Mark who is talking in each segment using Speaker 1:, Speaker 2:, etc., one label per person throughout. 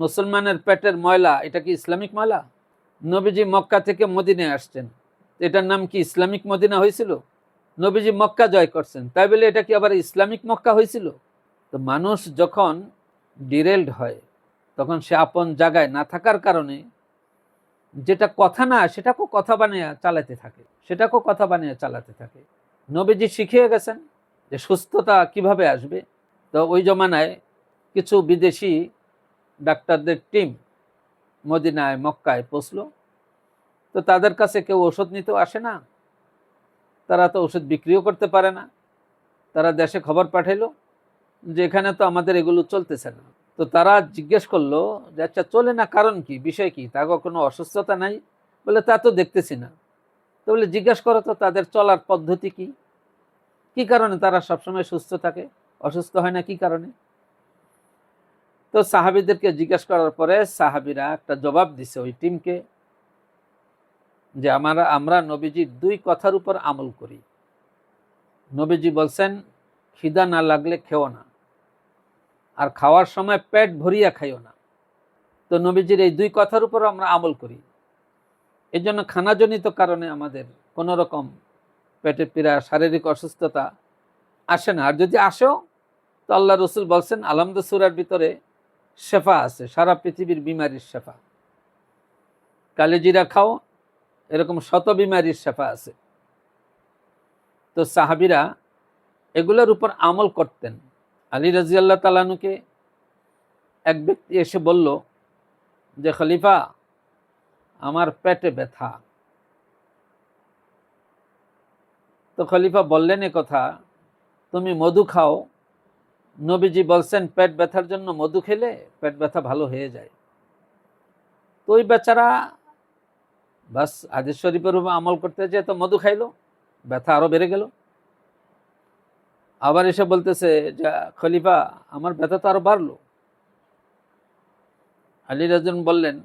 Speaker 1: মুসলমানের পেটের ময়লা, এটা কি ইসলামিক ময়লা? নবীজি মক্কা থেকে মদিনায় আসছেন। এটার নাম কি ইসলামিক মদিনা হয়েছিল? নবীজি মক্কা জয় করছেন। তাই বলে এটা কি আবার ইসলামিক মক্কা হয়েছিল? তো মানুষ যখন ডিরেলড হয়, তখন সে আপন জায়গায় না থাকার কারণে যেটা কথা না, সেটাকেও কথা বানিয়ে চালাতে থাকে। সেটাকেও কথা বানিয়ে চালাতে থাকে। নবীজি শিখিয়ে গেছেন যে সুস্থতা কীভাবে আসবে? তো ওই জমানায় কিছু বিদেশি ডাক্তারদের টিম মদিনায়, মক্কায় পৌঁছলো। তো তাদের কাছে কেউ ওষুধ নিতেও আসে না। তারা তো ওষুধ বিক্রিও করতে পারে না। তারা দেশে খবর পাঠাইলো যে এখানে তো আমাদের এগুলো চলতেছে না। তো তারা জিজ্ঞেস করল যে আচ্ছা চলে না, কারণ কি? বিষয় কি? তাকে কোনো অসুস্থতা নাই? বলে, তা তো দেখতেছি না। তো বলে, জিজ্ঞেস করো তো, তাদের চলার পদ্ধতি কি? কি কারণে তারা সবসময় সুস্থ থাকে? অসুস্থ হয় না, কি কারণে? তো সাহাবিদেরকে জিজ্ঞেস করার পরে সাহাবিরা একটা জবাব দিছে ওই টিমকে যে আমরা আমরা নবীজির দুই কথার উপর আমল করি। নবীজি বলছেন, খিদা না লাগলে খেও না, আর খাওয়ার সময় পেট ভরিয়া খাইও না। তো নবীজির এই দুই কথার উপর আমরা আমল করি। এই জন্য খানাজনিত কারণে আমাদের কোনো রকম পেটে পীড়া, শারীরিক অসুস্থতা আসে না। আর যদি আসেও, তো আল্লাহ রসুল বলছেন আলমদ সুরার ভিতরে শেফা আছে, সারা পৃথিবীর বিমারির শেফা। কালেজিরা খাও, এরকম শত বিমারির শেফা আছে। তো সাহাবিরা এগুলোর উপর আমল করতেন। আলী রাজিয়াল্লাহ তালানুকে এক ব্যক্তি এসে বলল যে, খলিফা, আমার পেটে ব্যথা। তো খলিফা বললেন কথা, তুমি মধু খাও নবীজি বলছেন, পেট ব্যথার জন্য মধু খেলে পেট ব্যথা ভালো হয়ে যায়। তো ওই বেচারা বাস আদেশ শরীফের আমল করতে যেয়ে তো মধু খাইলো, ব্যথা আরও বেড়ে গেল। আবার এসে বলতেছে যে, খলিফা, আমার ব্যথা তো আরও বাড়লো। আলী রাজন বললেন,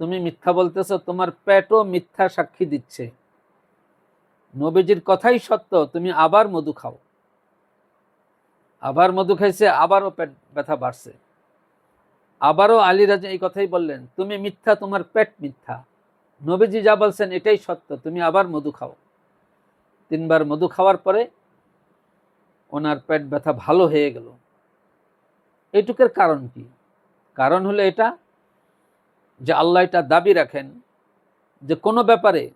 Speaker 1: তুমি মিথ্যা বলতেছো, তোমার পেটও মিথ্যা সাক্ষী দিচ্ছে। নবীজির কথাই সত্য, তুমি আবার মধু খাও। আবার মধু খাইছে, আবারও পেট ব্যথা বাড়ছে। আবারও আলী রাজা এই কথাই বললেন, তুমি মিথ্যা, তোমার পেট মিথ্যা। নবীজি যা বলছেন এটাই সত্য, তুমি আবার মধু খাও। তিনবার মধু খাওয়ার পরে ওনার পেট ব্যথা ভালো হয়ে গেল। এইটুকের কারণ কি? কারণ হলো এটা যে আল্লাহ এটা দাবি রাখেন যে কোনো ব্যাপারে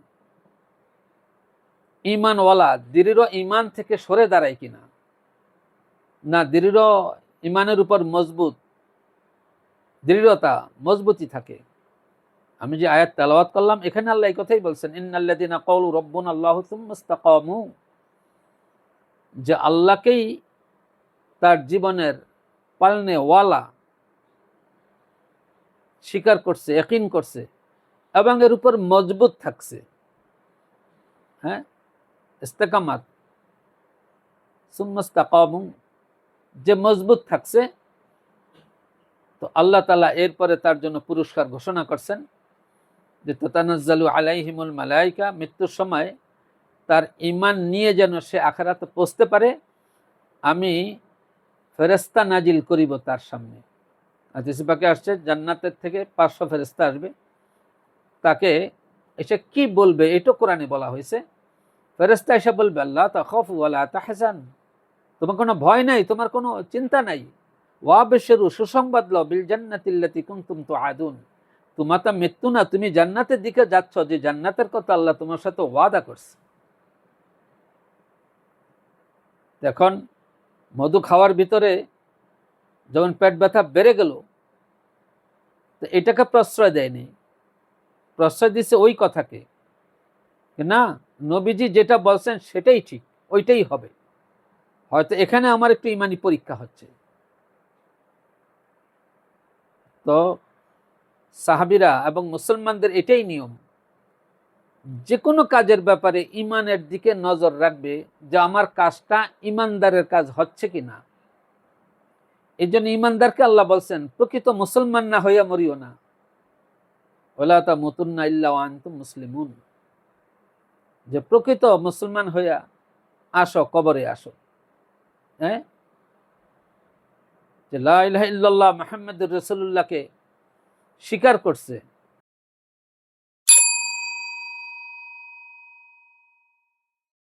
Speaker 1: ইমানওয়ালা, দৃঢ় ইমান থেকে সরে দাঁড়ায় কিনা। না, দৃঢ় ইমানের উপর মজবুত, দৃঢ়তা, মজবুতি থাকে। আমি যে আয়াত তেলাওয়াত করলাম, এখানে আল্লাহ এই কথাই বলছেন ইন্নাল্লাদিনা কৌল রব্বুন আল্লাহ মুস্তাকামু যে আল্লাহকেই তার জীবনের পালনে ওয়ালা স্বীকার করছে একিন করছে, এবং এর উপর মজবুত থাকছে। হ্যাঁ? ইস্তেকামাত সুম্মস্তাকামু যে মজবুত থাকছে, তো আল্লাহ তালা এরপরে তার জন্য পুরস্কার ঘোষণা করছেন যে, ততানজ্জালু আলাইহিমুল মালাইকা মৃত্যুর সময় তার ইমান নিয়ে যেন সে আখারাতে পৌঁছতে পারে, আমি ফেরেস্তা নাজিল করিব তার সামনে। আতিসিপাকে আসছে, জান্নাতের থেকে পাঁচশো ফেরেস্তা আসবে। তাকে এসে কি বলবে? এটা কোরআনে বলা হয়েছে ফেরেস্তা এসে বলবে, আল্লাহ তা খফ তোমার কোনো ভয় নাই, তোমার কোনো চিন্তা নাই। ওয়াবেশেরু সুসংবাদ ল বিল জান্নাতিল্লাতি কুনতুম তো আদুন তোমার তো মৃত্যু না, তুমি জান্নাতের দিকে যাচ্ছ, যে জান্নাতের কথা আল্লাহ তোমার সাথে ওয়াদা করছে। এখন মধু খাওয়ার ভিতরে যখন পেট ব্যথা বেড়ে গেল, তো এটাকে প্রশ্রয় দেয়নি। প্রশ্রয় দিচ্ছে ওই কথাকে না, নবীজি যেটা বলছেন সেটাই ঠিক, ওইটাই হবে। হয়তো এখানে আমার একটু ইমানি পরীক্ষা হচ্ছে। তো সাহাবিরা এবং মুসলমানদের এটাই নিয়ম। যে কোনো কাজের ব্যাপারে ইমানের দিকে নজর রাখবে যে আমার কাজটা ইমানদারের কাজ হচ্ছে কি না এই জন্য ইমানদারকে আল্লাহ বলছেন, প্রকৃত মুসলমান না হইয়া মরিও না। ওলা তা মতুন্না ইল্লা মুসলিমুন। যে প্রকৃত মুসলমান হইয়া আসো, কবরে আসো। হ্যাঁ? যে লাহ ইল্লাল্লাহ মাহমুদুর রসুল্লাহকে স্বীকার করছে।